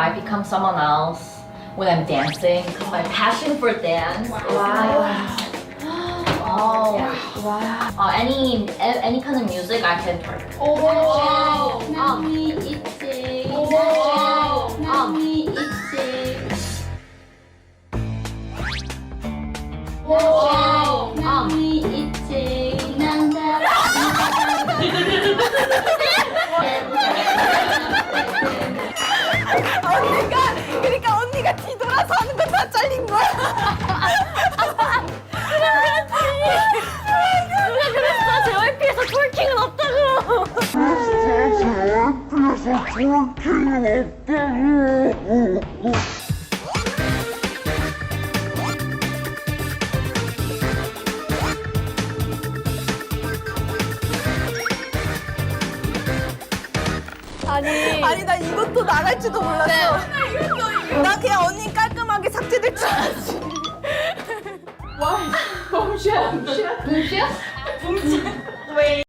I become someone else when I'm dancing my passion for dance wow. Oh, wow. wow. Uh, any any kind of music I can try. Oh, um, oh. Um, oh. Um. oh. Um. 다 잘린 거야. 누가 그랬어? JYP에서 twerking은 없다고. 아니 아니 나 이것도 나갈지도 몰랐어. 나 그냥 언니 깔 줄 알았지. 와, 봄쉐 봄쉐? 봄쉐 왜